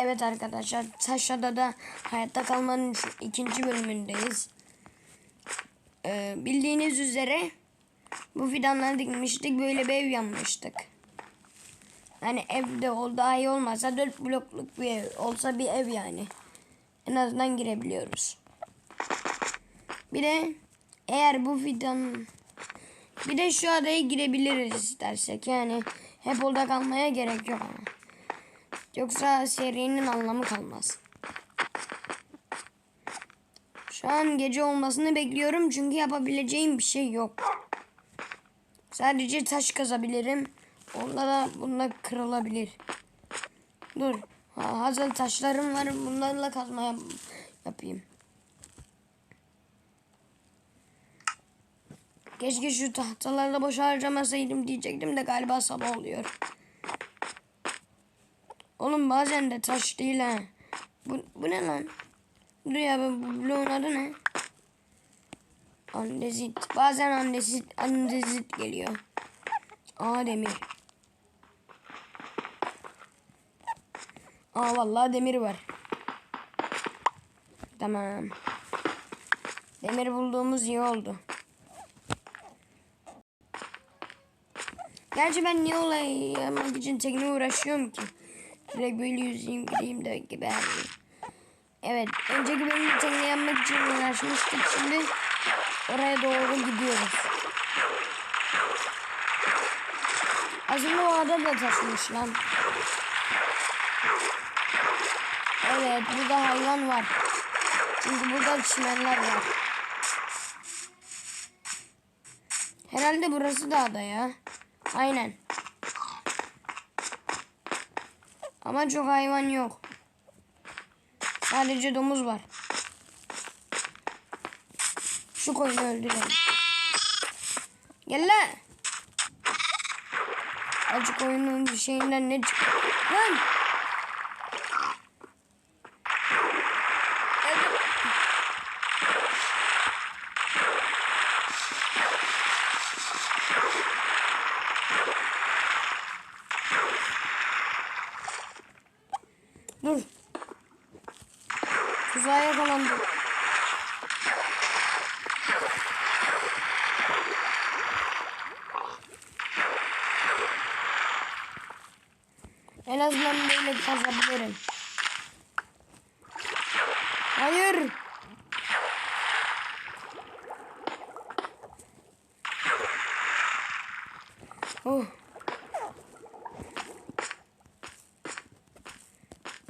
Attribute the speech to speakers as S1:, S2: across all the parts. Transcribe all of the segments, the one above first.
S1: Evet arkadaşlar Taşra'da da hayatta kalmanın ikinci bölümündeyiz. Ee, bildiğiniz üzere bu fidanları dikmiştik böyle bir ev yanmıştık. Yani evde ol daha iyi olmasa 4 blokluk bir ev olsa bir ev yani. En azından girebiliyoruz. Bir de eğer bu fidan bir de şu adaya girebiliriz istersek yani hep orada kalmaya gerek yok ama. Yoksa serinin anlamı kalmaz. Şu an gece olmasını bekliyorum çünkü yapabileceğim bir şey yok. Sadece taş kazabilirim. Onda da bununla kırılabilir. Dur. Ha, hazır taşlarım var. Bunlarla kazma yap- yapayım. Keşke şu tahtalarla boş harcamasaydım diyecektim de galiba sabah oluyor. Oğlum bazen de taş değil ha. Bu, bu ne lan? Dur ya bu bloğun adı ne? Andezit. Bazen andezit, andezit geliyor. Aa demir. Aa vallahi demir var. Tamam. Demir bulduğumuz iyi oldu. Gerçi ben niye olay yapmak için tekne uğraşıyorum ki? Direkt yüzeyim gideyim de gebereyim. Evet. Önceki bölümde tekne yapmak için uğraşmıştık. Şimdi oraya doğru gidiyoruz. Aslında o ada da taşmış lan. Evet. Burada hayvan var. Çünkü burada çimenler var. Herhalde burası da ada ya. Aynen. Ama çok hayvan yok. Sadece domuz var. Şu koyunu öldürelim. Gel lan. Acı koyunun şeyinden ne çık... Lan. Tuzağa yakalandım. En azından böyle kazabilirim. Hayır. Oh.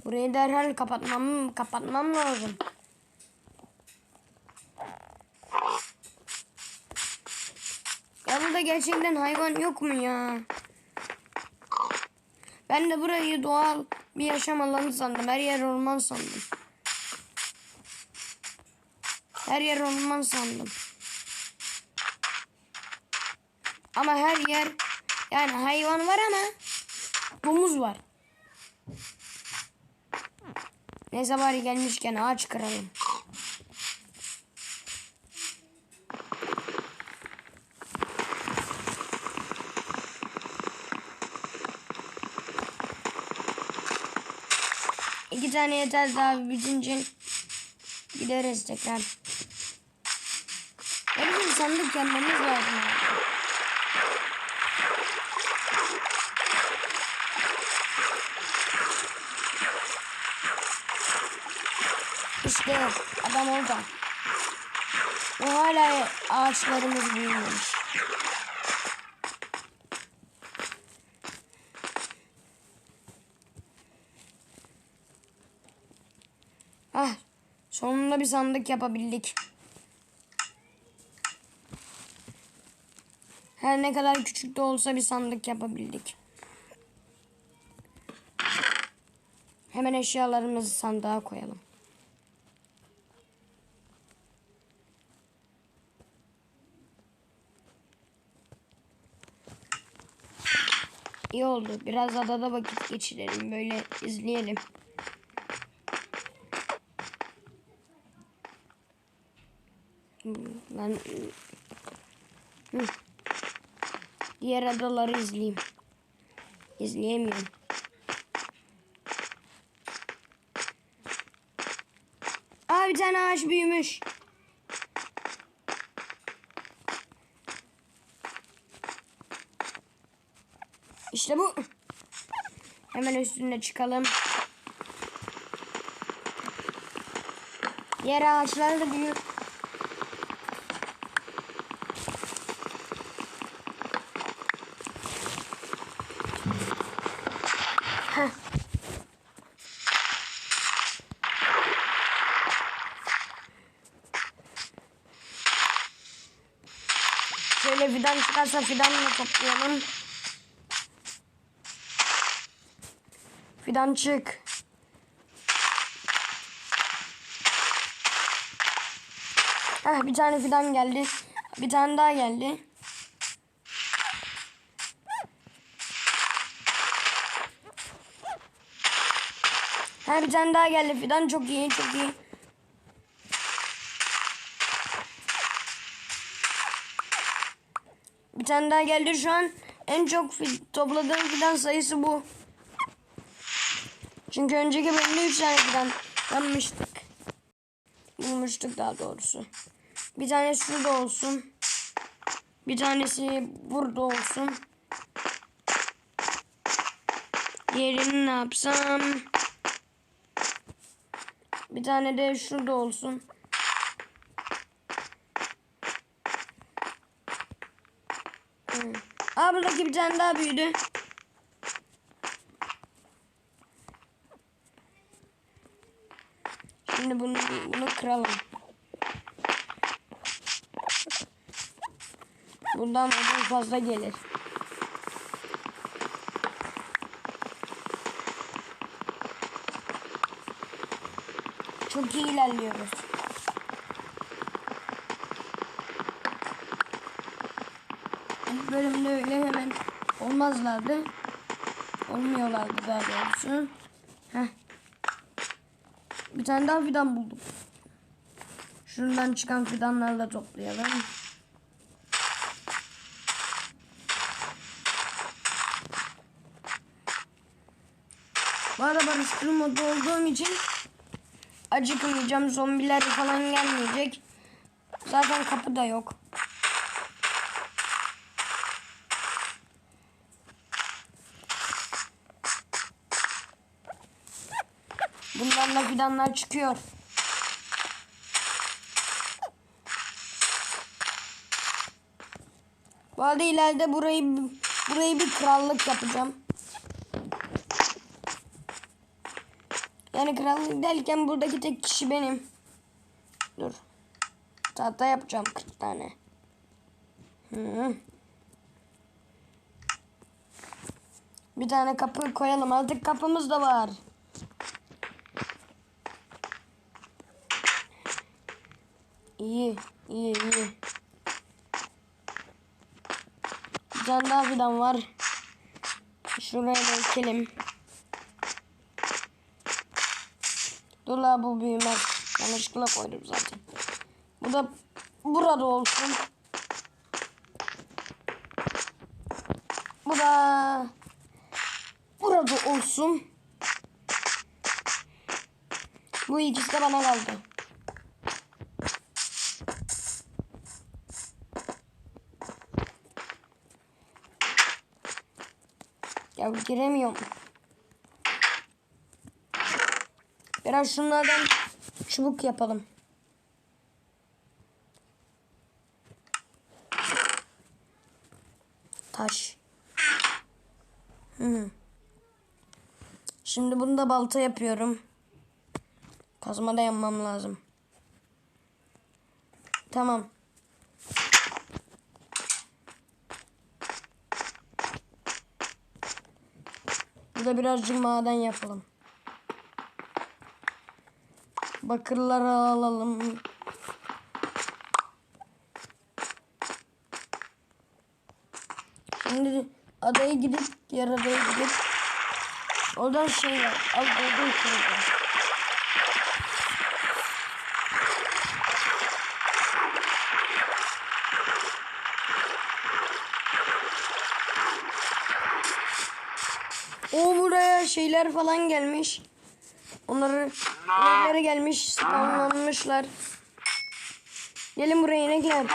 S1: Burayı derhal kapatmam kapatmam lazım. Ya burada gerçekten hayvan yok mu ya? Ben de burayı doğal bir yaşam alanı sandım. Her yer orman sandım. Her yer orman sandım. Ama her yer yani hayvan var ama domuz var. Neyse bari gelmişken ağaç kıralım. İki tane yeter daha bitince gideriz tekrar. Ya bizim sandık yapmamız lazım. İşte adam orada. O hala ağaçlarımız büyümemiş. Ah, sonunda bir sandık yapabildik. Her ne kadar küçük de olsa bir sandık yapabildik. Hemen eşyalarımızı sandığa koyalım. İyi oldu. Biraz adada vakit geçirelim. Böyle izleyelim. Hmm, ben Hı. diğer adaları izleyeyim. İzleyemiyorum. Aa bir tane ağaç büyümüş. İşte bu. Hemen üstüne çıkalım. Diğer ağaçlar da büyür. Heh. Şöyle fidan çıkarsa fidanla toplayalım. Fidan çık. Heh, bir tane fidan geldi. Bir tane daha geldi. Ha bir tane daha geldi fidan çok iyi çok iyi. Bir tane daha geldi şu an en çok topladığım fidan sayısı bu. Çünkü önceki bölümde 3 tane fidan yanmıştık. Bulmuştuk daha doğrusu. Bir tanesi şurada olsun. Bir tanesi burada olsun. Diğerini ne yapsam? Bir tane de şurada olsun. Hmm. Aa buradaki bir tane daha büyüdü. Şimdi bunu bunu kıralım. Bundan odun fazla gelir. Çok iyi ilerliyoruz. İlk bölümde öyle hemen olmazlardı. Olmuyorlardı daha doğrusu. Heh. Bir tane daha fidan buldum. Şuradan çıkan fidanları da toplayalım. Bu arada barıştırmada olduğum için acıkmayacağım. Zombiler falan gelmeyecek. Zaten kapı da yok. Da fidanlar çıkıyor. Bu arada ileride burayı burayı bir krallık yapacağım. Yani krallık derken buradaki tek kişi benim. Dur. Tahta yapacağım 40 tane. Hı. Bir tane kapı koyalım. Artık kapımız da var. İyi, iyi, iyi. Bir tane daha fidan var. Şuraya da ekelim. Dur la bu büyümez. Yanlışlıkla koydum zaten. Bu da burada olsun. Bu da burada olsun. Bu ikisi de bana kaldı. Ya giremiyorum. Biraz şunlardan çubuk yapalım. Taş. Hı. Şimdi bunu da balta yapıyorum. Kazma da yapmam lazım. Tamam. Burada birazcık maden yapalım. Bakırları alalım. Şimdi adaya gidip adaya gidip oradan şey var. Al oradan kıracağım. O buraya şeyler falan gelmiş. Onları inekleri gelmiş, spawnlanmışlar. Gelin buraya inekler.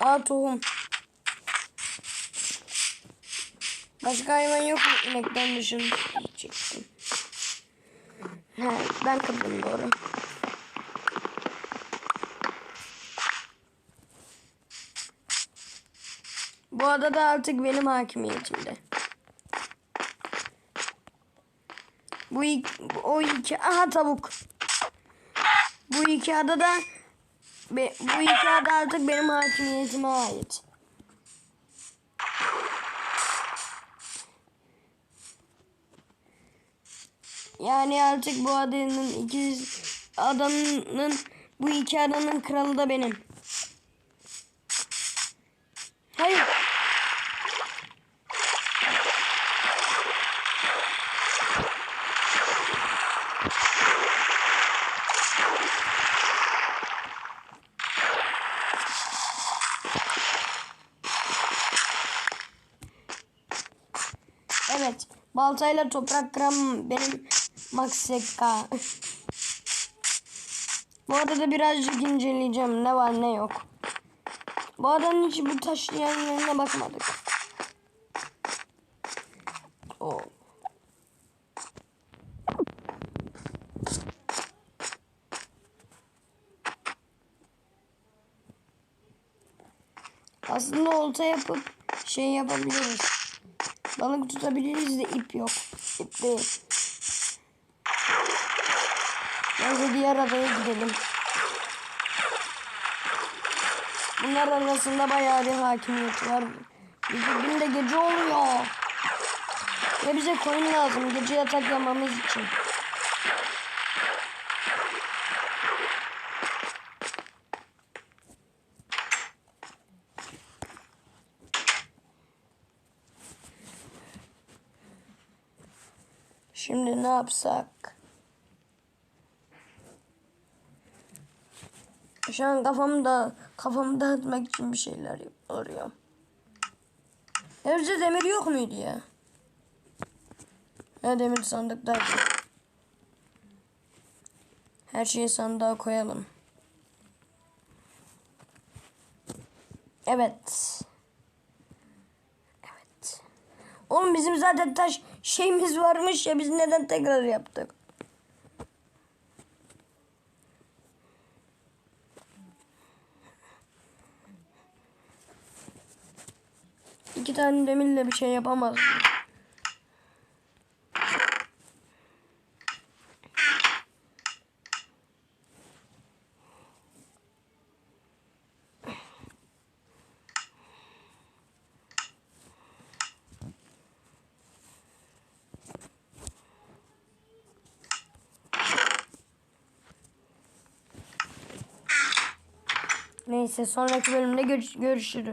S1: Aa tohum. Başka hayvan yok mu inekten dışında? Ben kırdım doğru. Bu ada da artık benim hakimiyetimde. Bu iki, o iki aha tavuk. Bu iki ada da be, bu iki ada artık benim hakimiyetime ait. Yani artık bu adanın iki adanın bu iki adanın kralı da benim. Hayır. Evet. Baltayla toprak kıran benim Maxeka. Bu arada birazcık inceleyeceğim. Ne var ne yok. Bu adanın hiç bu taşlayan yerine bakmadık. Oo. Aslında olta yapıp şey yapabiliriz. Balık tutabiliriz de ip yok. İp değil. Neyse diğer adaya gidelim. Bunlar arasında bayağı bir hakimiyet var. Bir de gece oluyor. Ve bize koyun lazım gece yatak yamamız için. Şimdi ne yapsak? Şu an kafamda kafamı dağıtmak için bir şeyler arıyorum. Evde demir yok muydu ya? Ne demir sandıkta. Her şeyi sandığa koyalım. Evet. Evet. Oğlum bizim zaten taş şeyimiz varmış ya biz neden tekrar yaptık? İki tane demirle bir şey yapamaz. Neyse sonraki bölümde gör- görüşürüz.